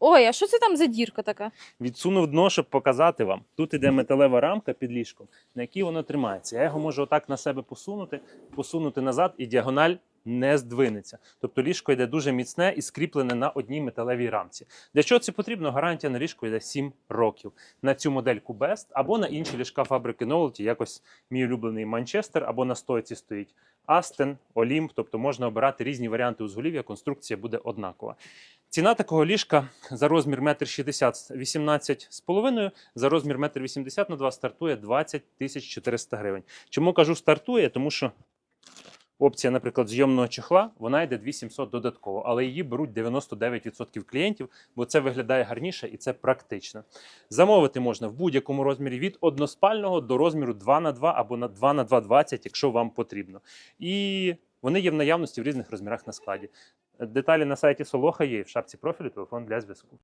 Ой, а що це там за дірка така? Відсунув дно, щоб показати вам. Тут іде металева рамка під ліжком, на якій воно тримається. Я його можу отак на себе посунути, посунути назад, і діагональ не здвинеться. Тобто ліжко йде дуже міцне і скріплене на одній металевій рамці. Для чого це потрібно? Гарантія на ліжко йде 7 років. На цю модельку Best або на інші ліжка фабрики Novelty, якось мій улюблений Манчестер, або на стойці стоїть Астен, Олімп. Тобто можна обирати різні варіанти узголів'я, конструкція буде однакова. Ціна такого ліжка за розмір 1,60 м 18,5, за розмір 1,80 м на 2 стартує 20 400 гривень. Чому кажу стартує? Тому що опція, наприклад, зйомного чехла, вона йде 2700 додатково, але її беруть 99% клієнтів, бо це виглядає гарніше і це практично. Замовити можна в будь-якому розмірі від односпального до розміру 2 на 2 або на 2 на 2,20, якщо вам потрібно. І вони є в наявності в різних розмірах на складі. Деталі на сайті Солоха є в шапці профілю телефон для зв'язку.